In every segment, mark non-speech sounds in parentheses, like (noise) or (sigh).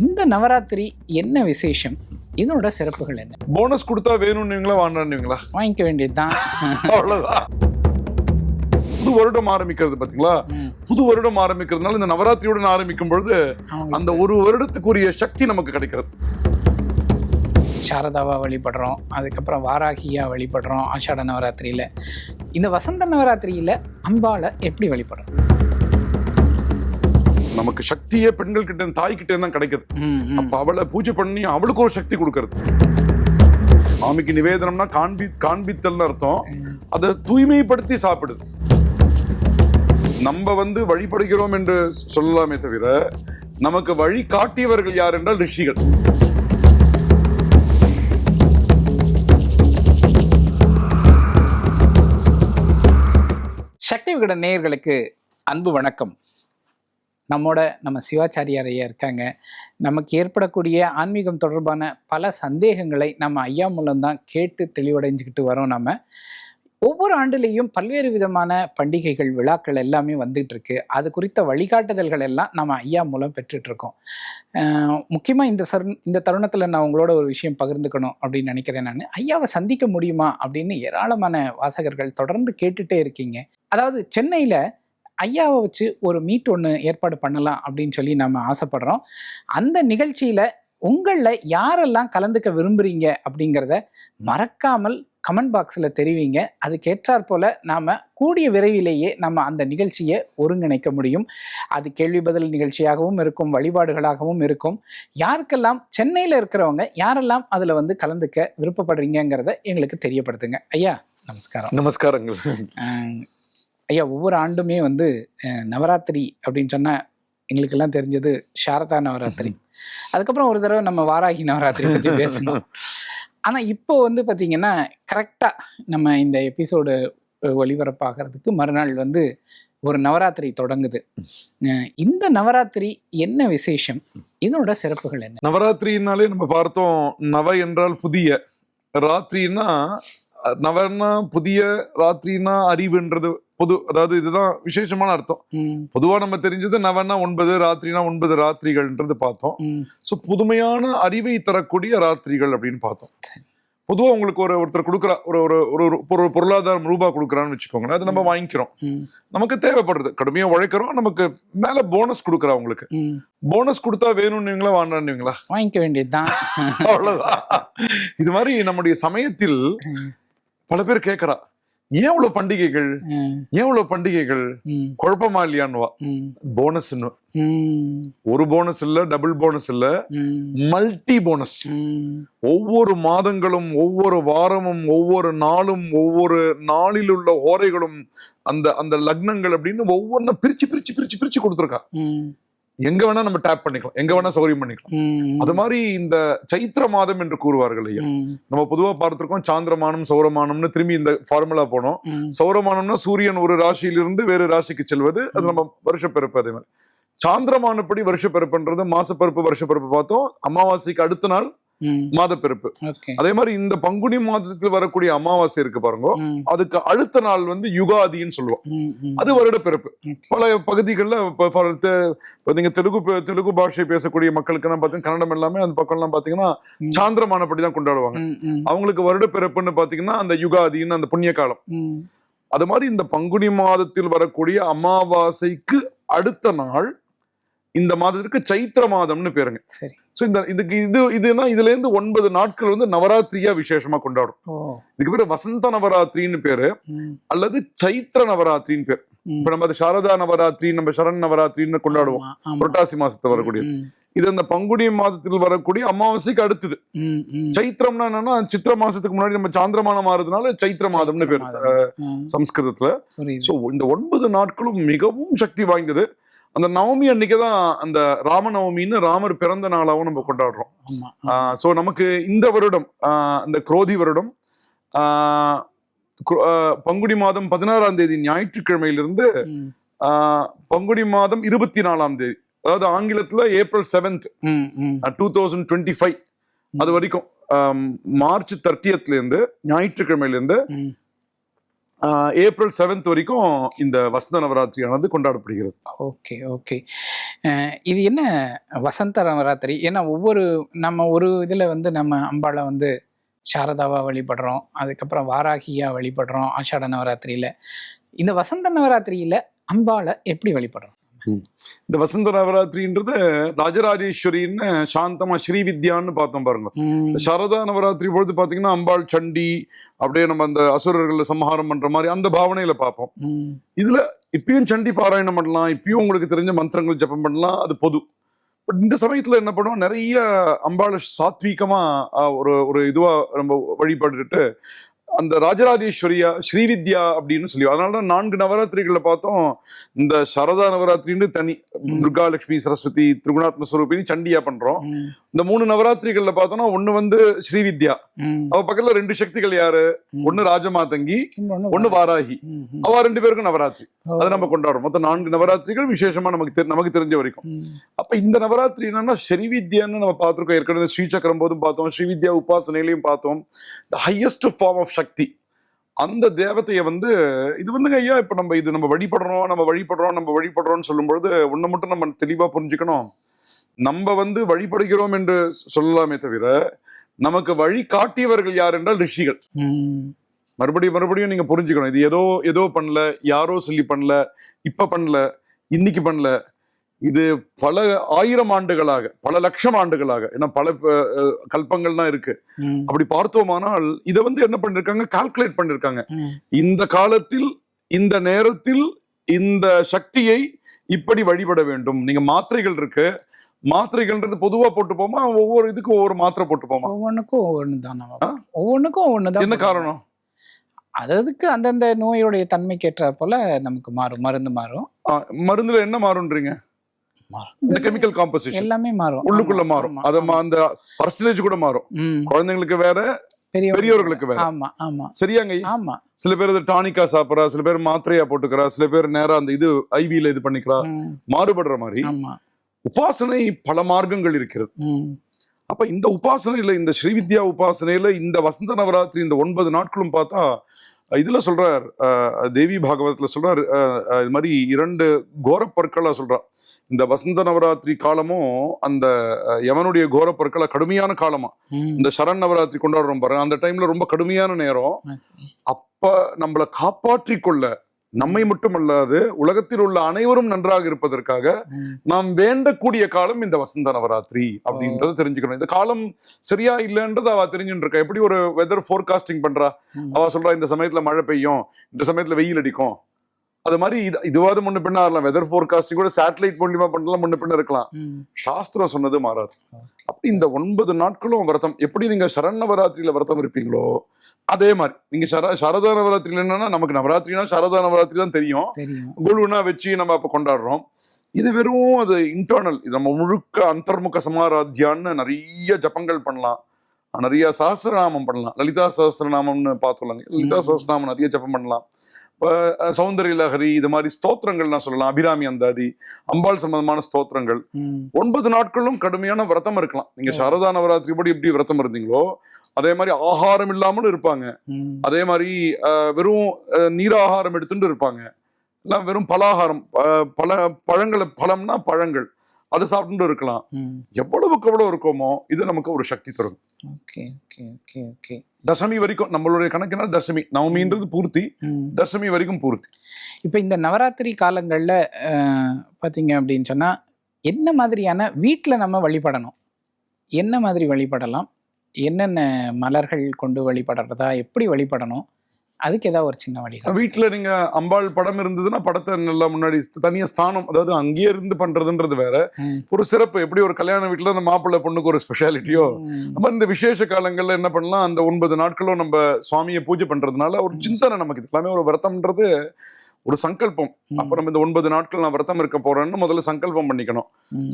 இந்த நவராத்திரி என்ன விசேஷம்? இதனோட சிறப்புகள் என்ன? போனஸ் கொடுத்தா வேணும்னுங்களா வாண்டானுங்களா வாங்கிக்க வேண்டியதுதான். அவ்வளவுதான். புது வருடம் ஆரம்பிக்கிறது பாத்தீங்களா. புது வருடம் ஆரம்பிக்கிறதுனால இந்த நவராத்திரியுடன் ஆரம்பிக்கும் பொழுது அந்த ஒரு வருடத்துக்குரிய சக்தி நமக்கு கிடைக்கிறது. சாரதாவா வழிபடுறோம் அதுக்கப்புறம் வாராகியா வழிபடுறோம் ஆஷாட நவராத்திரியில. இந்த வசந்த நவராத்திரியில அம்பாளை எப்படி வழிபடுறோம்? நமக்கு சக்தியே பெண்கள் கிட்ட தாய் கிட்ட தான் கிடைக்குது. அப்ப அவளை பூஜை பண்ணி அவளுக்கு ஒரு சக்தி கொடுக்கறது. சாமிக்கு நிவேதனம்னா காண்பி காண்பித்தல்னு அர்த்தம். அதை தூய்மைப்படுத்தி சாப்பிடுது. நம்ம வந்து வழிபடுகிறோம் என்று சொல்லலாமே தவிர நமக்கு வழி காட்டியவர்கள் யார் என்றால் ரிஷிகள். சக்தி விகட நேயர்களுக்கு அன்பு வணக்கம். நம்மோட நம்ம சிவாச்சாரியார் ஐயா இருக்காங்க. நமக்கு ஏற்படக்கூடிய ஆன்மீகம் தொடர்பான பல சந்தேகங்களை நம்ம ஐயா மூலம்தான் கேட்டு தெளிவடைஞ்சுக்கிட்டு வரோம் நம்ம ஒவ்வொரு ஆண்டுலேயும் பல்வேறு விதமான பண்டிகைகள் விழாக்கள் எல்லாமே வந்துட்டு இருக்கு. அது குறித்த வழிகாட்டுதல்கள் எல்லாம் நம்ம ஐயா மூலம் பெற்றுட்ருக்கோம் முக்கியமாக இந்த சரு இந்த தருணத்தில் நான் உங்களோட ஒரு விஷயம் பகிர்ந்துக்கணும் அப்படின்னு நினைக்கிறேன் நான். ஐயாவை சந்திக்க முடியுமா அப்படின்னு ஏராளமான வாசகர்கள் தொடர்ந்து கேட்டுட்டே இருக்கீங்க. அதாவது சென்னையில் ஐயாவை வச்சு ஒரு மீட் ஒன்று ஏற்பாடு பண்ணலாம் அப்படின்னு சொல்லி நம்ம ஆசைப்படுறோம். அந்த நிகழ்ச்சியில உங்களில் யாரெல்லாம் கலந்துக்க விரும்புறீங்க அப்படிங்கிறத மறக்காமல் கமெண்ட் பாக்ஸில் தெரிவிங்க. அதுக்கேற்றாற் போல நாம் கூடிய விரைவிலேயே நம்ம அந்த நிகழ்ச்சியை ஒருங்கிணைக்க முடியும். அது கேள்வி பதில் நிகழ்ச்சியாகவும் இருக்கும் வழிபாடுகளாகவும் இருக்கும். யாருக்கெல்லாம் சென்னையில் இருக்கிறவங்க யாரெல்லாம் அதில் வந்து கலந்துக்க விருப்பப்படுறீங்கங்கிறத எங்களுக்கு தெரியப்படுத்துங்க. ஐயா நமஸ்காரம். நமஸ்காரங்கள். ஐயா ஒவ்வொரு ஆண்டுமே வந்து நவராத்திரி அப்படின்னு சொன்னா எங்களுக்கெல்லாம் தெரிஞ்சது சாரதா நவராத்திரி. (laughs) அதுக்கப்புறம் ஒரு தடவை நம்ம வாராகி நவராத்திரி பற்றி (laughs) பேசணும். ஆனா இப்போ வந்து பாத்தீங்கன்னா கரெக்டா நம்ம இந்த எபிசோடு ஒளிபரப்பாகிறதுக்கு மறுநாள் வந்து ஒரு நவராத்திரி தொடங்குது. இந்த நவராத்திரி என்ன விசேஷம்? இதனோட சிறப்புகள் என்ன? நவராத்திரினாலே நம்ம பார்த்தோம் நவ என்றால் புதிய. ராத்திரினா அஹ், நவன்னா புதிய ராத்திரினா அறிவுன்றது பொது அதாவது இதுதான் விசேஷமான அர்த்தம். பொதுவா நம்ம தெரிஞ்சது நவன்னா ஒன்பது ராத்திரினா ஒன்பது ராத்திரிகள்ன்றது பார்த்தோம். ஸோ புதுமையான அறிவை தரக்கூடிய ராத்திரிகள் அப்படின்னு பார்த்தோம். பொதுவா உங்களுக்கு ஒரு ஒருத்தர் கொடுக்குறா ஒரு ஒரு ஒரு ஒரு பொரு- பொருளாதாரம் ரூபா கொடுக்குறான்னு வச்சுக்கோங்களேன் அது நம்ம வாங்கிக்கிறோம். நமக்கு தேவைப்படுறது. கடுமையா உழைக்கிறோம் நமக்கு மேல போனஸ் கொடுக்குறா உங்களுக்கு. போனஸ் கொடுத்தா வேணும்னுங்களா வாண்டானுங்களா வாங்கிக்க வேண்டியதுதான். அவ்வளவுதான். இது மாதிரி நம்முடைய சமயத்தில் பல பேர் கேட்கறா ஏன் இவ்வளவு பண்டிகைகள்? ஏன் இவ்வளவு பண்டிகைகள்? குழப்பமா இல்லையான்னுவா? ம், போனஸ் ஒரு போனஸ் இல்ல டபுள் போனஸ் இல்ல மல்டி போனஸ். ஒவ்வொரு மாதங்களும் ஒவ்வொரு வாரமும் ஒவ்வொரு நாளும் ஒவ்வொரு நாளில் உள்ள ஓரைகளும் அந்த அந்த லக்னங்கள் அப்படின்னு ஒவ்வொன்றும் பிரிச்சு பிரிச்சு பிரிச்சு பிரிச்சு கொடுத்துருக்கா. எங்க வேணா நம்ம டேப் பண்ணிக்கலாம். எங்க வேணா சௌகரியம் பண்ணிக்கலாம். அது மாதிரி இந்த சைத்திர மாதம் என்று கூறுவார்கள் ஐயா. நம்ம பொதுவா பார்த்திருக்கோம் சாந்திரமானம் சௌரமானம்னு திரும்பி இந்த ஃபார்முலா போனோம். சௌரமானம்னா சூரியன் ஒரு ராசியிலிருந்து வேறு ராசிக்கு செல்வது அது நம்ம வருஷப்பிறப்பு அதே மாதிரி. சாந்திரமானப்படி வருஷப்பிறப்புன்றது மாசப்பிறப்பு வருஷப்பிறப்பு பார்த்தோம். அமாவாசைக்கு அடுத்த நாள். மாதப்பிறப்பு. ஓகே. அதே மாதிரி இந்த பங்குனி மாதத்தில் வரக்கூடிய அமாவாசை இருக்கு பாருங்க. அதுக்கு அடுத்த நாள் வந்து யுகாதின்னு சொல்லுவோம். அது வருட பிறப்பு. பல பகுதிகளில் நீங்க தெலுங்கு தெலுங்கு பாஷை பேசக்கூடிய மக்களுக்கெல்லாம் பார்த்தீங்கன்னா கன்னடம் எல்லாமே அந்த பக்கம்லாம் பார்த்தீங்கன்னா ம். சாந்திரமானப்படி தான் கொண்டாடுவாங்க. அவங்களுக்கு வருட பிறப்புன்னு பார்த்தீங்கன்னா அந்த யுகாதின்னு அந்த புண்ணிய காலம். அது மாதிரி இந்த பங்குனி மாதத்தில் வரக்கூடிய அமாவாசைக்கு அடுத்த நாள் இந்த மாதத்திற்கு சைத்திர மாதம்னு பேருங்க. ஸோ இந்த இதுக்கு இது இதுனா இதுல இருந்து ஒன்பது நாட்கள் வந்து நவராத்திரியா விசேஷமா கொண்டாடும். இதுக்கு பேரு வசந்த நவராத்திரின்னு பேரு அல்லது சைத்திர நவராத்திரின்னு பேர். இப்ப நம்ம அது சாரதா நவராத்திரி நம்ம சரண் நவராத்திரின்னு கொண்டாடுவோம். புரட்டாசி மாசத்துல வரக்கூடிய இது அந்த பங்குனி மாதத்தில் வரக்கூடிய அமாவாசைக்கு அடுத்தது. சைத்திரம்னா என்னன்னா சித்திர மாசத்துக்கு முன்னாடி நம்ம சாந்திரமானம் மாறுறதுனால சைத்திர மாதம்னு பேர் சம்ஸ்கிருதத்துல. ஸோ இந்த ஒன்பது நாட்களும் மிகவும் சக்தி வாய்ந்தது. அந்த நவமி அன்னைக்கு தான் அந்த ராமநவமின்னு ராமர் பிறந்த நாளாவும் நம்ம கொண்டாடுறோம். ஸோ நமக்கு இந்த வருடம் இந்த குரோதி வருடம் பங்குனி மாதம் பதினாறாம் தேதி ஞாயிற்றுக்கிழமையிலிருந்து பங்குனி மாதம் இருபத்தி நாலாம் தேதி அதாவது ஆங்கிலத்துல April seventh two thousand twenty five அது வரைக்கும் மார்ச் தேர்ட்டியத்ல இருந்து ஞாயிற்றுக்கிழமையில இருந்து ஏப்ரல் செவன்த் வரைக்கும் இந்த வசந்த நவராத்திரியானது கொண்டாடப்படுகிறது. Okay okay. இது என்ன வசந்த நவராத்திரி? ஏன்னா ஒவ்வொரு நம்ம ஒரு இதில் வந்து நம்ம அம்பாளை வந்து சாரதாவாக வழிபடுறோம் அதுக்கப்புறம் வாராகியா வழிபடுறோம் ஆஷாட நவராத்திரியில். இந்த வசந்த நவராத்திரியில் அம்பாளை எப்படி வழிபடுறோம்? இந்த வசந்த நவராத்திரின்றது ராஜராஜேஸ்வரின்னு சாந்தமா ஸ்ரீவித்யான்னு பார்த்தோம் பாருங்க. சரதா நவராத்திரி பொழுது பாத்தீங்கன்னா அம்பாள் சண்டி அப்படியே நம்ம அந்த அசுரர்களை சம்ஹாரம் பண்ற மாதிரி அந்த பாவனையில பார்ப்போம். இதுல இப்பயும் சண்டி பாராயணம் பண்ணலாம் இப்பயும் உங்களுக்கு தெரிஞ்ச மந்திரங்கள் ஜெபம் பண்ணலாம் அது பொது. பட் இந்த சமயத்துல என்ன பண்ணுவோம்? நிறைய அம்பாளை சாத்வீகமா ஒரு ஒரு இதுவா நம்ம வழிபட்டுட்டு அந்த ராஜராஜேஸ்வரியா ஸ்ரீவித்யா அப்படின்னு சொல்லி அதனால தான் நான்கு நவராத்திரிகள்ல பார்த்தோம் இந்த சரதா நவராத்திரின்னு தனி துர்கா லட்சுமி சரஸ்வதி திருகுணாத்ம ஸ்வரூபினி சண்டியா பண்றோம். இந்த மூணு நவராத்திரிகள்ல பார்த்தோம்னா ஒண்ணு வந்து ஸ்ரீவித்யா. அவ பக்கத்துல ரெண்டு சக்திகள் யாரு. ஒண்ணு ராஜமாதங்கி ஒண்ணு வாராகி. அவ ரெண்டு பேருக்கும் நவராத்திரி. அதை நம்ம கொண்டாடுறோம். மொத்தம் நான்கு நவராத்திரிகள் விசேஷமா நமக்கு தெரி- நமக்கு தெரிஞ்ச வரைக்கும். அப்ப இந்த நவராத்திரி என்னன்னா ஸ்ரீவித்யான்னு நம்ம பார்த்திருக்கோம். ஏற்கனவே ஸ்ரீசக்கரம் போதும் பார்த்தோம். ஸ்ரீவித்யா உபாசனையிலையும் பார்த்தோம். The highest form of Shakti. அந்த தேவதையை வந்து இது வந்துங்க ஐயா இப்ப நம்ம இது நம்ம வழிபடுறோம் நம்ம வழிபடுறோம் நம்ம வழிபடுறோம்னு சொல்லும்பொழுது ஒண்ணு மட்டும் நம்ம தெளிவா புரிஞ்சுக்கணும். நம்ம வந்து வழிபடுகிறோம் என்று சொல்லலாமே தவிர நமக்கு வழி காட்டியவர்கள் யார் என்றால் ரிஷிகள். மறுபடியும் மறுபடியும் நீங்க புரிஞ்சுக்கணும். இது ஏதோ ஏதோ பண்ணல யாரோ சொல்லி பண்ணல இப்ப பண்ணல இன்னைக்கு பண்ணல. இது பல ஆயிரம் ஆண்டுகளாக பல லட்சம் ஆண்டுகளாக ஏன்னா பல அஹ், கல்பங்கள் தான் இருக்கு. அப்படி பார்த்தோமானால் இதை வந்து என்ன பண்ணிருக்காங்க? கால்குலேட் பண்ணிருக்காங்க. இந்த காலத்தில் இந்த நேரத்தில் இந்த சக்தியை இப்படி வழிபட வேண்டும். நீங்க மாத்திரைகள் இருக்கு. மாத்திரைகள்ன்றது பொதுவா போட்டு போமா ஒவ்வொரு இதுக்கும் ஒவ்வொரு மாத்திரை போட்டு போமா ஒவ்வொன்றுக்கும் ஒவ்வொன்று தான்? ஒவ்வொன்றுக்கும் ஒவ்வொன்று தான் என்ன காரணம்? அதுக்கு அந்தந்த நோயுடைய தன்மைக்கு ஏற்ற போல நமக்கு மாறும். மருந்து மாறும். மருந்துல என்ன மாறும்ன்றீங்க இந்த கெமிக்கல் காம்போசிஷன் எல்லாமே மாறும். உள்ளுக்குள்ள மாறும். அத அந்த பர்சன்டேஜ் கூட மாறும். குழந்தைங்களுக்கு வேற பெரியவர்களுக்கு வேற. ஆமா ஆமா. சரியாங்க ஆமா. சில பேர் இது டானிக்கா சாப்பிடுறா சில பேர் மாத்திரையா போட்டுக்கிறா சில பேர் நேரா அந்த இது ஐவில இது பண்ணிக்கிறா. மாறுபடுற மாதிரி. ஆமா. உபாசனை பல மார்க்கங்கள் இருக்கிறது. அப்ப இந்த உபாசனையில இந்த ஸ்ரீவித்யா உபாசனையில இந்த வசந்த நவராத்திரி இந்த ஒன்பது நாட்களும் பார்த்தா இதுல சொல்றார் தேவி பாகவதத்துல சொல்றார் இது மாதிரி இரண்டு கோரப்பற்களா சொல்றா இந்த வசந்த நவராத்திரி காலமும் அந்த யமனுடைய கோரப்பற்கள கடுமையான காலமா. இந்த சரண் நவராத்திரி கொண்டாடுறோம் பாருங்க அந்த டைம்ல ரொம்ப கடுமையான நேரம். அப்ப நம்மளை காப்பாற்றி கொள்ள நம்மை மட்டுமல்லாது உலகத்தில் உள்ள அனைவரும் நன்றாக இருப்பதற்காக நாம் வேண்டக்கூடிய காலம் இந்த வசந்த நவராத்திரி அப்படின்றத தெரிஞ்சுக்கணும். இந்த காலம் சரியா இல்லைன்றது அவ தெரிஞ்சுட்டு இருக்கா எப்படி ஒரு வெதர் ஃபோர்காஸ்டிங் பண்றா. அவ சொல்றா இந்த சமயத்துல மழை பெய்யும் இந்த சமயத்துல வெயில் அடிக்கும் அது மாதிரி இது இதுவாது முன்ன பின்ன ஆகலாம் வெதர் ஃபோர்காஸ்டிங் கூட சேட்டலைட் மூலியமா பண்ணலாம் முன்ன பின்ன இருக்கலாம். சாஸ்திரம் சொன்னது மாறாது. அப்படி இந்த ஒன்பது நாட்களும் விரதம். எப்படி நீங்க சரண் நவராத்திரியில விரதம் இருப்பீங்களோ அதே மாதிரி. நீங்க சர சரதா நவராத்திரியில என்னன்னா நமக்கு நவராத்திரினா சரதா நவராத்திரி தான் தெரியும். குழுனா வச்சு நம்ம அப்ப கொண்டாடுறோம். இது வெறும் அது இன்டர்னல் இது நம்ம முழுக்க அந்தர்முக சமாராத்தியான்னு நிறைய ஜபங்கள் பண்ணலாம். நிறைய சஹஸ்ரநாமம் பண்ணலாம். லலிதா சஹஸ்ரநாமம்னு பார்த்தோம்லங்க லலிதா ம். சஹஸ்ரநாமம் நிறைய ஜபம் பண்ணலாம். சௌந்தரிய லஹரி இது மாதிரி ஸ்தோத்திரங்கள்லாம் சொல்லலாம். அபிராமி அந்தாதி அம்பாள் சம்பந்தமான ஸ்தோத்திரங்கள். ஒன்பது நாட்களும் கடுமையான விரதம் இருக்கலாம். நீங்க சாரதா நவராத்திரி படி எப்படி விரதம் இருந்தீங்களோ அதே மாதிரி ஆகாரம் இல்லாமலும் இருப்பாங்க. அதே மாதிரி வெறும் நீராகாரம் எடுத்துட்டு இருப்பாங்க. எல்லாம் வெறும் பலாகாரம் பழ பழங்களை பழம்னா பழங்கள். அதை சாப்பிட்டு இருக்கலாம். எவ்வளவுக்கு எவ்வளவு இருக்கோமோ இது நமக்கு ஒரு சக்தி தரும். Okay okay okay okay. தசமி வரைக்கும் நம்மளுடைய கணக்கினால் தசமி. நவமின்றது பூர்த்தி. தசமி வரைக்கும் பூர்த்தி. இப்போ இந்த நவராத்திரி காலங்களில் பார்த்தீங்க அப்படின்னு சொன்னால் என்ன மாதிரியான வீட்டில் நம்ம வழிபடணும்? என்ன மாதிரி வழிபடலாம்? என்னென்ன மலர்கள் கொண்டு வழிபடுறதா? எப்படி வழிபடணும்? அதுக்கு ஏதாவது ஒரு சின்ன வழி வீட்டுல நீங்க அம்பாள் படம் இருந்ததுன்னா படத்தை நல்லா முன்னாடி தனியா ஸ்தானம் அதாவது அங்கேயே இருந்து பண்றதுன்றது வேற. ஒரு சிறப்பு எப்படி ஒரு கல்யாண வீட்டுல அந்த மாப்பிள்ளை பொண்ணுக்கு ஒரு ஸ்பெஷாலிட்டியோ. நம்ம இந்த விசேஷ காலங்கள்ல என்ன பண்ணலாம் அந்த ஒன்பது நாட்களும் நம்ம சுவாமியை பூஜை பண்றதுனால ஒரு சிந்தனை நமக்கு எல்லாமே ஒரு விரதம்ன்றது ஒரு சங்கல்பம் ம். அப்ப நம்ம இந்த ஒன்பது நாட்கள் நான் விரதம் இருக்க போறேன்னு முதல்ல சங்கல்பம் பண்ணிக்கணும்.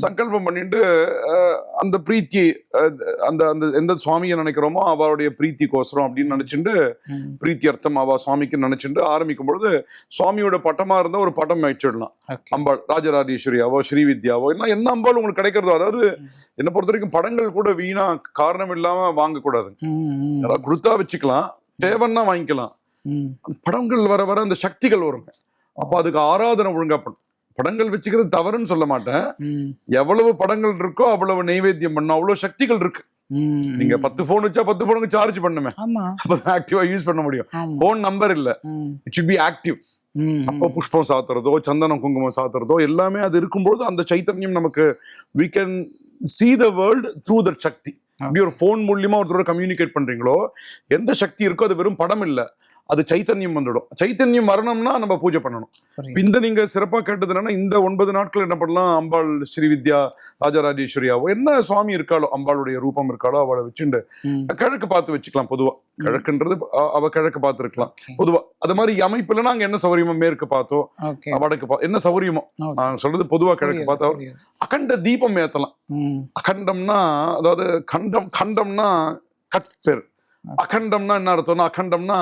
சங்கல்பம் பண்ணிட்டு அந்த பிரீத்தி அந்த அந்த எந்த சுவாமியை நினைக்கிறோமோ அவருடைய பிரீத்திக்கோசரம் அப்படின்னு நினைச்சுட்டு. பிரீத்தி அர்த்தம் அவ சுவாமிக்கு நினைச்சுட்டு ஆரம்பிக்கும் பொழுது சுவாமியோட பட்டமா இருந்தா ஒரு பட்டம் வச்சிடலாம் அம்பாள் ராஜராஜேஸ்வரியாவோ ஸ்ரீவித்யாவோ இல்லை என்ன அம்பாள் உங்களுக்கு கிடைக்கிறதோ அதாவது என்னை பொறுத்த வரைக்கும் படங்கள் கூட வீணா காரணம் இல்லாம வாங்கக்கூடாது. யாராவது கொடுத்தா வச்சுக்கலாம் தேவைன்னா வாங்கிக்கலாம் படங்கள் வர வர அந்த சக்திகள் வருங்க அப்ப அதுக்கு ஆராதனை ஒழுங்கா பண்ணும் படங்கள் வச்சுக்கிறது தவறுன்னு சொல்ல மாட்டேன். எவ்வளவு படங்கள் இருக்கோ அவ்வளவு நைவேத்தியம் பண்ணும் அவ்வளவு சக்திகள் இருக்கு. நீங்க பத்து போன் வச்சா பத்து போனுக்கு சார்ஜ் பண்ணுமே. அப்பதான் ஆக்டிவா யூஸ் பண்ண முடியும். போன் நம்பர் இல்ல. இட் should பி ஆக்டிவ் அப்போ புஷ்பம் சாத்துறதோ சந்தனம் குங்குமம் சாத்துறதோ எல்லாமே அது இருக்கும்போது அந்த சைத்தன்யம் நமக்கு we can see the world through that சக்தி. இப்படி ஒரு ஃபோன் மூலியமா ஒருத்தரோட கம்யூனிகேட் பண்றீங்களோ எந்த சக்தி இருக்கோ அது வெறும் படம் இல்ல. அது சைத்தன்யம் வந்துடும். சைத்தன்யம் வரணும்னா நம்ம பூஜை பண்ணணும். இந்த நீங்க சிறப்பா கேட்டது என்னன்னா இந்த ஒன்பது நாட்கள் என்ன பண்ணலாம்? அம்பாள் ஸ்ரீவித்யா ராஜராஜேஸ்வரியாவோ என்ன சுவாமி இருக்காளோ அம்பாளுடைய ரூபம் இருக்காளோ அவளை வச்சுண்டு ம். கிழக்கு பார்த்து வச்சுக்கலாம் பொதுவா. கிழக்குன்றது அவ கிழக்கு பார்த்து இருக்கலாம் பொதுவா. அது மாதிரி அமைப்புல நாங்க என்ன சௌரியமோ மேற்கு பார்த்தோ ஓகே. வடக்கு பா என்ன சௌரியமோ நான் சொல்றது பொதுவா கிழக்கு பார்த்தா புரியுது. அகண்ட தீபம் ஏத்தலாம். அகண்டம்னா அதாவது கண்டம் கண்டம்னா கட்பேர். அகண்டம்னா என்ன அர்த்தம்னா அகண்டம்னா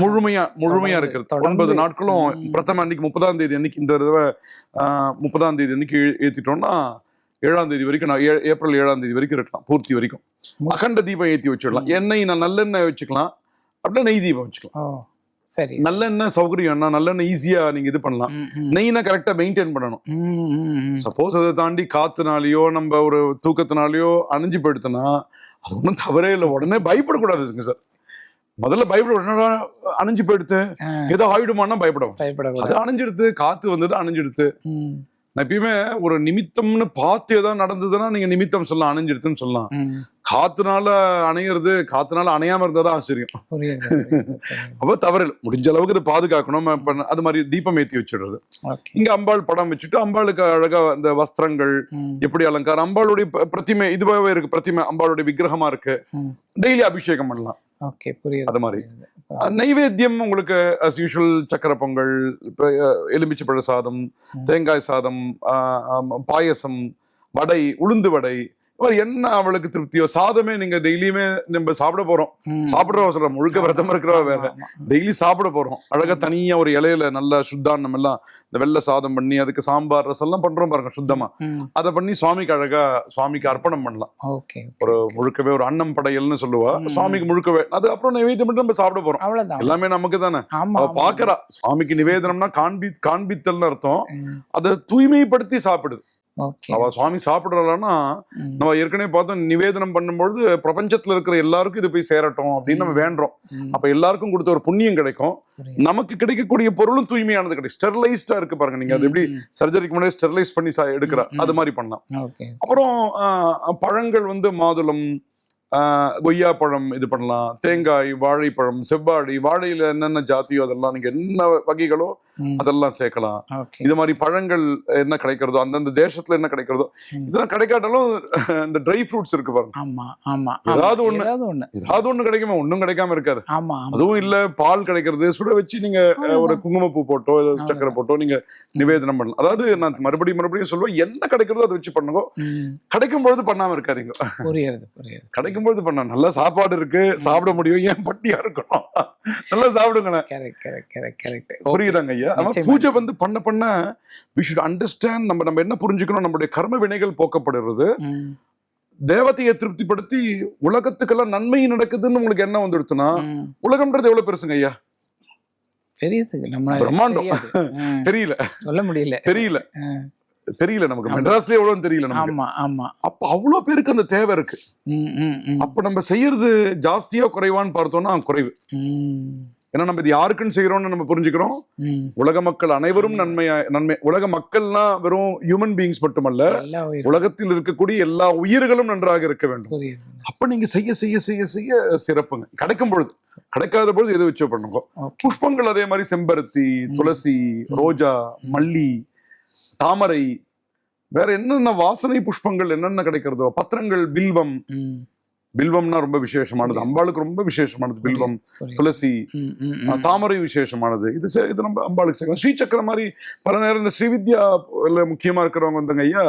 முழுமையா முழுமையா இருக்கிறது. ஒன்பது நாட்களும். பிரதம அன்னைக்கு முப்பதாம் தேதி அன்னைக்கு இந்த தடவை ஆஹ், முப்பதாம் தேதி அன்னைக்கு ஏத்திட்டோம்னா ஏழாம் தேதி வரைக்கும் நான் ஏப்ரல் ஏழாம் தேதி வரைக்கும் இருக்கலாம் பூர்த்தி வரைக்கும். அகண்ட தீபம் ஏத்தி வச்சிடலாம் எண்ணெய் நான் நல்லெண்ணெய் வச்சுக்கலாம் அப்படின்னா நெய் தீபம் வச்சுக்கலாம் சரி நல்லெண்ணெய் சௌகரியம்னா நல்லெண்ணெய் ஈஸியா நீங்க இது பண்ணலாம். நெய்னா கரெக்டா மெயின்டைன் பண்ணணும். சப்போஸ் அதை தாண்டி காத்துனாலயோ நம்ம ஒரு தூக்கத்தினாலயோ அணைஞ்சு போயிடுத்துனா அது ஒன்றும் தவறே இல்லை. உடனே பயப்படக்கூடாதுங்க சார் முதல்ல பயப்பட உடனே அணைஞ்சு போயிடுத்து ஏதோ ஆயிடுமான்னா பயப்படும் அது அணைஞ்சிடுத்து காத்து வந்தது அணைஞ்சிடுத்து நான் எப்பயுமே ஒரு நிமித்தம்னு பார்த்து ஏதாவது நடந்ததுன்னா நீங்க நிமித்தம் சொல்லலாம் அணைஞ்சிடுத்துன்னு சொல்லலாம். காத்துனால அணையிறது காத்துனால அணையாம இருந்தா தான் ஆச்சரியம். அப்ப தவறு முடிஞ்ச அளவுக்கு இதை பாதுகாக்கணும். அது மாதிரி தீபம் ஏத்தி வச்சிடுறது. இங்க அம்பாள் படம் வச்சுட்டு அம்பாளுக்கு அழகா அந்த வஸ்திரங்கள் எப்படி அலங்காரம் அம்பாளுடைய பிரதிமை இதுவாகவே இருக்கு. பிரதிமை அம்பாளுடைய விக்கிரகமா இருக்கு. டெய்லி அபிஷேகம் பண்ணலாம். ஓகே புரியுது அது மாதிரி. நைவேத்தியம் உங்களுக்கு அஸ் யூஷுவல் சக்கரை பொங்கல் எலுமிச்சை பழ சாதம். தேங்காய் சாதம் பாயசம் வடை உளுந்து வடை மாதிரி என்ன அவளுக்கு திருப்தியோ? சாதமே நீங்க டெய்லியுமே நம்ம சாப்பிட போறோம். ம். சாப்பிடுறவ சொல்ற முழுக்க விரதம் இருக்கிறவ வேற. டெய்லி சாப்பிட போறோம். அழகா தனியா ஒரு இலையில நல்ல சுத்தாண்ணம் எல்லாம் இந்த வெள்ளை சாதம் பண்ணி அதுக்கு சாம்பார் ரசம் எல்லாம் பண்றோம் பாருங்க சுத்தமா. அதை பண்ணி சுவாமிக்கு அழகா சுவாமிக்கு அர்ப்பணம் பண்ணலாம். ஒரு முழுக்கவே ஒரு அன்னம் படையல்னு சொல்லுவா. சுவாமிக்கு முழுக்கவே அது அப்புறம் நைவேத்தியம் மட்டும் நம்ம சாப்பிட போறோம். எல்லாமே நமக்கு தானே. பாக்குறா. சுவாமிக்கு நிவேதனம்னா காண்பி காண்பித்தல்னு அர்த்தம். அதை தூய்மைப்படுத்தி சாப்பிடுது. அவ சுவாமி சாப்பிடுறாள்னா ம், நம்ம ஏற்கனவே பார்த்தோம் நிவேதனம் பண்ணும்பொழுது பிரபஞ்சத்துல இருக்கிற எல்லாருக்கும் இது போய் சேரட்டும் அப்படின்னு நம்ம வேண்டுறோம். ம், அப்ப எல்லாருக்கும் கொடுத்த ஒரு புண்ணியம் கிடைக்கும். நமக்கு கிடைக்கக்கூடிய பொருளும் தூய்மையானது கிடைக்கும் ஸ்டெர்லைஸ்டா இருக்கு பாருங்க நீங்க. அது எப்படி சர்ஜரிக்கு முன்னாடி ஸ்டெர்லைஸ் பண்ணி எடுக்கிறா. அது மாதிரி பண்ணலாம். அப்புறம் ஆஹ், பழங்கள் வந்து மாதுளம் ஆஹ், கொய்யாப்பழம் இது பண்ணலாம். தேங்காய் வாழைப்பழம் செவ்வாழை வாழையில என்னென்ன ஜாதியோ அதெல்லாம் நீங்க என்ன வகைகளோ அதெல்லாம் சேர்க்கலாம். இது மாதிரி பழங்கள் என்ன கிடைக்கிறதோ அந்தந்த தேசத்துல என்ன கிடைக்கிறதோ. இதெல்லாம் கிடைக்காட்டாலும் இந்த ட்ரை ஃப்ரூட்ஸ் இருக்கு பாருங்க. ஆமா ஆமா ஏதாவது ஒண்ணு. ஏதாவது ஒண்ணு. கிடைக்குமா? ஒண்ணும் கிடைக்காம இருக்காது. ஆமா அதுவும் இல்ல பால் கிடைக்கிறது சுட வச்சு நீங்க ஒரு குங்குமப்பூ போட்டோ சக்கரை போட்டோ நீங்க நிவேதனம் பண்ணலாம். அதாவது நான் மறுபடியும் மறுபடியும் சொல்லுவேன் என்ன கிடைக்கிறதோ அதை வச்சு பண்ணுங்க. கிடைக்கும் பொழுது பண்ணாம இருக்காதீங்க. புரியுது புரியுது. கிடைக்கும் பொழுது பண்ண நல்ல சாப்பாடு இருக்கு சாப்பிட முடியும். ஏன் பட்டியா இருக்கணும்? (laughs) நல்லா சாப்பிடுங்களேன். கரெக்ட் கரெக்ட் கரெக்ட் கரெக்ட் புரியுதாங்க? ஆனா நிச்சயமா. பூஜை வந்து பண்ண பண்ண வி ஷுட் அண்டர்ஸ்டாண்ட் நம்ம நம்ம என்ன புரிஞ்சுக்கணும் நம்மளுடைய கர்ம வினைகள் போக்கப்படுறது ம், தேவதையை திருப்திப்படுத்தி உலகத்துக்கெல்லாம் நன்மை நடக்குதுன்னு உங்களுக்கு என்ன வந்துடுத்துனா. உலகம்ன்றது எவ்வளவு பெருசுங்க ஐயா? பெரியது நம்ம பிரம்மாண்டம். (laughs) தெரியல. சொல்ல முடியல. தெரியல. தெரியல நமக்கு. மெட்ராஸ்லயே எவ்வளவு தெரியல நமக்கு. ஆமா ஆமா. அப்ப அவ்வளவு பேருக்கு அந்த தேவை இருக்கு. அப்ப நம்ம செய்யறது ஜாஸ்தியா குறைவான்னு பார்த்தோம்னா குறைவு. ஏன்னா நம்ம இது யாருக்குன்னு செய்யறோம்னு நம்ம புரிஞ்சுக்கிறோம். உலக மக்கள் அனைவரும் நன்மையா நன்மை உலக மக்கள்னா வெறும் ஹியூமன் பீயிங்ஸ் மட்டுமல்ல உலகத்தில் இருக்கக்கூடிய எல்லா உயிர்களும் நன்றாக இருக்க வேண்டும். அப்ப நீங்க செய்ய செய்ய செய்ய செய்ய சிறப்புங்க. கிடைக்கும் பொழுது கிடைக்காத பொழுது எது வச்சு பண்ணுங்க? புஷ்பங்கள் அதே மாதிரி செம்பருத்தி துளசி ரோஜா மல்லி தாமரை வேற என்னென்ன வாசனை புஷ்பங்கள் என்னென்ன கிடைக்கிறதோ பத்திரங்கள் பில்வம் பில்வம்னா ரொம்ப விசேஷமானது. அம்பாளுக்கு ரொம்ப விசேஷமானது பில்வம். துளசி. தாமரை விசேஷமானது. இது இது நம்ம அம்பாளுக்கு சேர்க்கலாம். ஸ்ரீசக்கர மாதிரி பல நேரம் இந்த ஸ்ரீவித்யா முக்கியமா இருக்கிறவங்க வந்தாங்க ஐயா.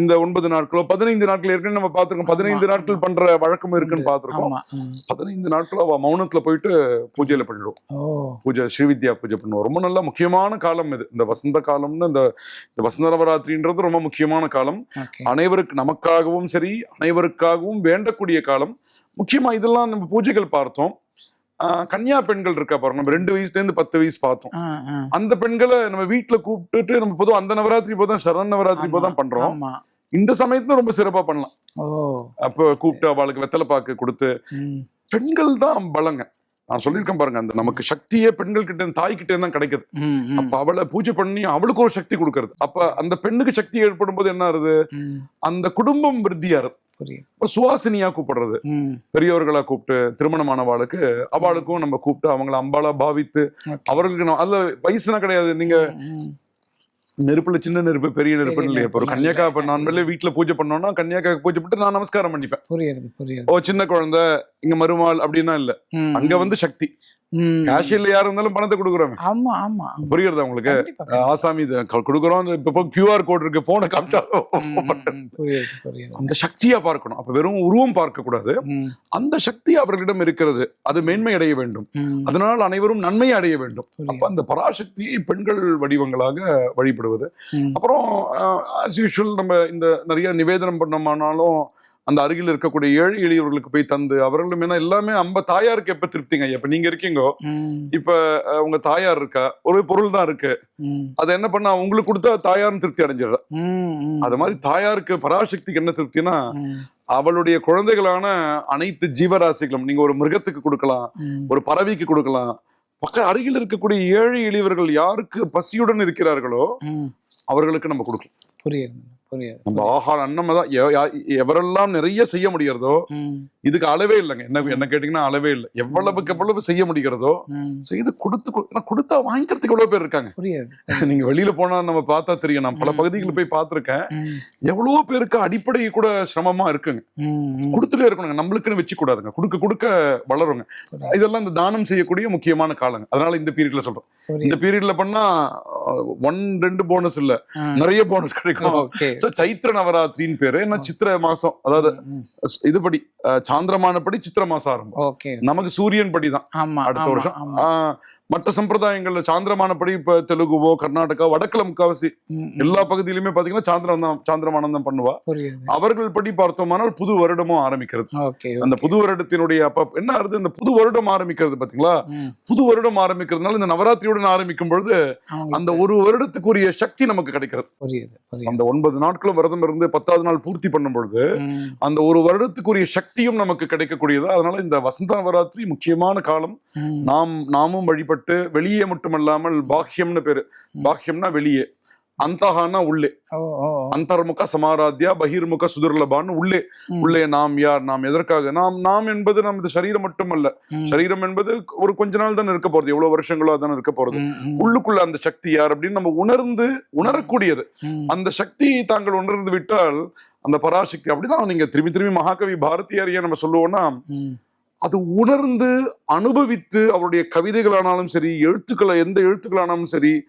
இந்த ஒன்பது நாட்களோ பதினைந்து நாட்கள் ஏற்கனவே நம்ம பார்த்திருக்கோம். பதினைந்து. நாட்கள் பண்ற வழக்கம் இருக்குன்னு பார்த்திருக்கோம். பதினைந்து நாட்கள் அவ மௌனத்துல போயிட்டு பூஜையில பண்ணிடுவோம். பூஜை ஸ்ரீவித்யா பூஜை பண்ணுவோம். ரொம்ப நல்ல முக்கியமான காலம் இது. இந்த வசந்த காலம்னு இந்த வசந்த நவராத்திரின்றது ரொம்ப முக்கியமான காலம். அனைவருக்கு நமக்காகவும் சரி அனைவருக்காகவும் வேண்டக்கூடிய காலம் முக்கியமா இதெல்லாம் நம்ம பூஜைகள் பார்த்தோம். கன்னியா பெண்கள் இருக்கா பாருங்க. நம்ம ரெண்டு வயசுல இருந்து பத்து வயசு பார்த்தோம். அந்த பெண்களை நம்ம வீட்டுல கூப்பிட்டுட்டு நம்ம பொதுவா அந்த நவராத்திரி போதும் சரண் நவராத்திரி போதும் பண்றோம். இந்த சமயத்துல ரொம்ப சிறப்பா பண்ணலாம். அப்ப கூப்பிட்டு அவளுக்கு வெத்தலை பாக்கு கொடுத்து பெண்கள் தான் பலங்க. நான் சொல்லியிருக்கேன் பாருங்க அந்த நமக்கு சக்தியே பெண்கள் கிட்ட தாய் கிட்ட தான் கிடைக்குது. அப்ப அவளை பூஜை பண்ணி அவளுக்கு ஒரு சக்தி கொடுக்கறது. அப்ப அந்த பெண்ணுக்கு சக்தி ஏற்படும் போது என்ன ஆகுது ம். அந்த குடும்பம் விருத்தியாருது சுவாசினியா கூப்பிடுறது. ம், பெரியவர்களா கூப்பிட்டு திருமணமானவாளுக்கு அவளுக்கும் நம்ம கூப்பிட்டு அவங்கள அம்பாளா பாவித்து. அவர்களுக்கு அதுல வயசுனா கிடையாது. நீங்க நெருப்புல சின்ன நெருப்பு பெரிய நெருப்பு பெரிய இல்லையா இப்போ கன்னியாக்கா. இப்ப வெளியே வீட்டுல பூஜை பண்ணோம்னா கன்னியாக்கா பூஜை பண்ணிட்டு நான் நமஸ்காரம் பண்ணிப்பேன். புரியுது புரியுது. ஓ சின்ன குழந்தை இங்க மருமாள் அப்படின்னா இல்ல. அங்க வந்து சக்தி. ம். கேஷியர்ல யாரு இருந்தாலும் பணத்தை கொடுக்குறோம் ஆமா ஆமா. புரியுறதா உங்களுக்கு. ஆசாமி கொடுக்குறோம். இப்ப கியூஆர் கோட் இருக்கு போனை காமிச்சா அந்த சக்தியா பார்க்கணும். அப்ப வெறும் உருவம் பார்க்க கூடாது அந்த சக்தி அவர்களிடம் இருக்கிறது. அது மேன்மை அடைய வேண்டும். அதனால் அனைவரும் நன்மை அடைய வேண்டும். அப்ப அந்த பராசக்தியை பெண்கள் வடிவங்களாக வழிபடுவது ம். அப்புறம் ஆஸ் யூஷுவல் நம்ம இந்த நிறைய நிவேதனம் பண்ணோம்னாலும் அந்த அருகில் இருக்கக்கூடிய ஏழை எளியவர்களுக்கு போய் தந்து அவர்களும் ஏன்னா எல்லாமே நம்ம தாயாருக்கு எப்ப திருப்திங்க? இப்ப நீங்க இருக்கீங்கோ? இப்ப உங்க தாயார் இருக்கா? ஒரு பொருள் தான் இருக்கு. அதை என்ன பண்ணா உங்களுக்கு கொடுத்தா தாயார்னு திருப்தி அடைஞ்சிடுற. அது மாதிரி தாயாருக்கு பராசக்திக்கு என்ன திருப்தினா அவளுடைய குழந்தைகளான அனைத்து ஜீவராசிகளும் நீங்க ஒரு மிருகத்துக்கு கொடுக்கலாம். ஒரு பறவைக்கு கொடுக்கலாம் பக்க அருகில் இருக்கக்கூடிய ஏழை எளியவர்கள் யாருக்கு பசியுடன் இருக்கிறார்களோ. அவர்களுக்கு நம்ம கொடுக்கலாம் புரியுது புரியுது நம்ம ஆகாரம் அன்னம் தான் எவரெல்லாம் நிறைய செய்ய முடிகிறதோ இதுக்கு அளவே இல்லைங்க. என்ன என்ன கேட்டீங்கன்னா அளவே இல்லை. எவ்வளவுக்கு எவ்வளவு செய்ய முடிகிறதோ. செய்து கொடுத்து கொடுத்தா வாங்கிக்கிறதுக்கு எவ்வளவு பேர் இருக்காங்க. (laughs) நீங்க வெளியில போனா நம்ம பார்த்தா தெரியும். நான் பல. பகுதிகளில் போய் பார்த்திருக்கேன். எவ்வளவோ பேருக்கு அடிப்படை கூட சிரமமா இருக்குங்க. கொடுத்துட்டே இருக்கணுங்க. நம்மளுக்குன்னு வச்சு கூடாதுங்க. கொடுக்க கொடுக்க வளருங்க. இதெல்லாம் இந்த தானம் செய்யக்கூடிய முக்கியமான காலங்க. அதனால இந்த பீரியட்ல சொல்றோம். இந்த. பீரியட்ல பண்ணா ஒன் ரெண்டு போனஸ் இல்ல. நிறைய போனஸ் கிடைக்கும். So, சைத்திர நவராத்திரின்னு பேரு. என்ன? சித்திர மாசம். அதாவது இதுபடி அஹ், சாந்திரமானபடி சித்திர மாசம் ஆரம்பம். நமக்கு சூரியன் படி தான் ஆமா அடுத்த வருஷம். ஆஹ், மற்ற சம்பிரதாயங்கள்ல சாந்திரமானபடி இப்ப தெலுங்குவோ கர்நாடகா வடக்குல முக்காவாசி. எல்லா பகுதியிலுமே பாத்தீங்கன்னா சாந்திரம் தான் சாந்திரமானந்தம் பண்ணுவா. அவர்கள் படி பார்த்தோமானால் புது வருடமும் ஆரம்பிக்கிறது. அந்த புது வருடத்தினுடைய அப்ப என்ன ஆகுது? இந்த புது வருடம் ஆரம்பிக்கிறது பாத்தீங்களா. புது வருடம் ஆரம்பிக்கிறதுனால இந்த நவராத்திரியுடன் ஆரம்பிக்கும் பொழுது அந்த ஒரு வருடத்துக்குரிய சக்தி நமக்கு கிடைக்கிறது. அந்த ஒன்பது நாட்களும் விரதம் இருந்து பத்தாவது நாள் பூர்த்தி பண்ணும் பொழுது அந்த ஒரு வருடத்துக்குரிய சக்தியும் நமக்கு கிடைக்கக்கூடியது. அதனால இந்த வசந்த நவராத்திரி முக்கியமான காலம். நாம் நாமும் வழிபட்டு வெளியே மட்டுமல்லாமல் பாக்கியம்னு பேரு. பாக்கியம்னா வெளியே. அந்தகானா உள்ளே. அந்தர்முக சமாராத்யா பகிர்முக சுதுர்லபான்னு உள்ளே. உள்ளே நாம் யார்? நாம் எதற்காக? நாம் நாம் என்பது நமது சரீரம் மட்டுமல்ல. சரீரம் என்பது ஒரு கொஞ்ச நாள் தான் இருக்க போறது. எவ்வளவு வருஷங்களோ அதான் இருக்க போறது. உள்ளுக்குள்ள அந்த சக்தி யார் அப்படின்னு நம்ம உணர்ந்து உணரக்கூடியது. அந்த சக்தியை தாங்கள் உணர்ந்து விட்டால் அந்த பராசக்தி அப்படிதான். நீங்க திரும்பி திரும்பி மகாகவி பாரதியார் ஏன் நம்ம சொல்லுவோம்னா. அது உணர்ந்து அனுபவித்து அவருடைய கவிதைகளானாலும் சரி எழுத்துக்களை எந்த எழுத்துக்களானாலும் சரி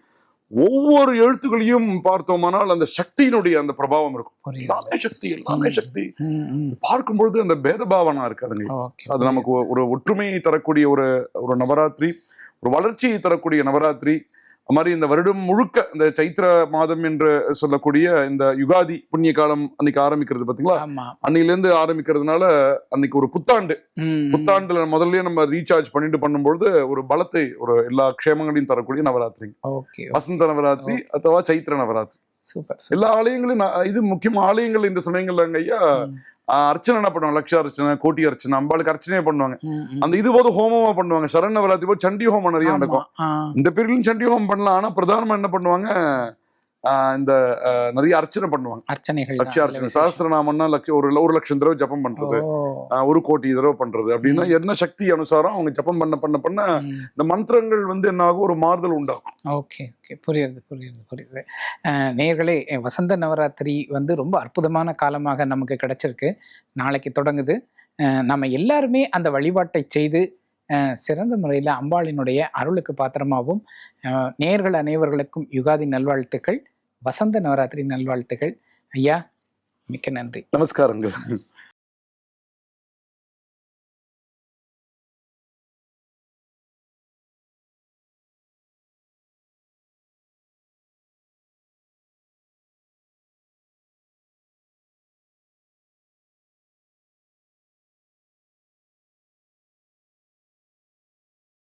ஒவ்வொரு எழுத்துக்களையும் பார்த்தோமானால் அந்த சக்தியினுடைய அந்த பிரபாவம் இருக்கும். எல்லாமே சக்தி எல்லாமே சக்தி. ம், ம். பார்க்கும்பொழுது அந்த பேதபாவனா இருக்காதுங்க. அது நமக்கு ஒரு- ஒற்றுமையை தரக்கூடிய ஒரு ஒரு நவராத்திரி ஒரு வளர்ச்சியை தரக்கூடிய நவராத்திரி மாதிரி இந்த வருடம் முழுக்க இந்த சைத்திர மாதம் என்று சொல்லக்கூடிய இந்த யுகாதி புண்ணிய காலம் அன்னைக்கு ஆரம்பிக்கிறது பாத்தீங்களா? அன்னையில இருந்து ஆரம்பிக்கிறதுனால அன்னைக்கு ஒரு புத்தாண்டு. புத்தாண்டுல முதல்லயே நம்ம ரீசார்ஜ் பண்ணிட்டு பண்ணும்பொழுது ஒரு பலத்தை ஒரு எல்லா க்ஷேமங்களையும் தரக்கூடிய நவராத்திரி. வசந்த நவராத்திரி அथवा சைத்திர நவராத்திரி. சூப்பர் எல்லா ஆலயங்களும் இது முக்கியமா ஆலயங்கள் இந்த சமயங்கள்ல ஐயா அர்ச்சனை என்ன பண்ணுவாங்க? லட்ச அர்ச்சனை கோட்டி அர்ச்சனை அம்பாளுக்கு அர்ச்சனையே பண்ணுவாங்க. அந்த இது போது ஹோமமா பண்ணுவாங்க. சரண நவராத்திரி போது சண்டி ஹோமம் நிறைய நடக்கும். இந்த பீரியட்லயும் சண்டி ஹோமம் பண்ணலாம். ஆனா பிரதானமா என்ன பண்ணுவாங்க? இந்த நிறைய அர்ச்சனை பண்ணுவாங்க. அர்ச்சனைகள் லட்ச அர்ச்சனை சஹசிரநாமம்னா லட்ச ஒரு ஒரு லட்சம் தடவை ஜபம் பண்றது. ஒரு கோடி தடவை பண்றது. அப்படின்னா என்ன சக்தி அனுசாரம் அவங்க ஜபம் பண்ண பண்ண பண்ண இந்த மந்திரங்கள் வந்து என்ன ஆகும் ஒரு மாறுதல் உண்டாகும். Okay okay. புரியுது புரியுது புரியுது. அஹ், வசந்த நவராத்திரி வந்து ரொம்ப அற்புதமான காலமாக நமக்கு கிடைச்சிருக்கு. நாளைக்கு தொடங்குது. நம்ம எல்லாருமே அந்த வழிபாட்டை செய்து சிறந்த முறையில் அம்பாளினுடைய அருளுக்கு பாத்திரமாகவும் அஹ், நேயர்கள் அனைவர்களுக்கும் யுகாதி நல்வாழ்த்துக்கள். வசந்த நவராத்திரி நல்வாழ்த்துகள். ஐயா மிக்க நன்றி. நமஸ்காரங்கள்.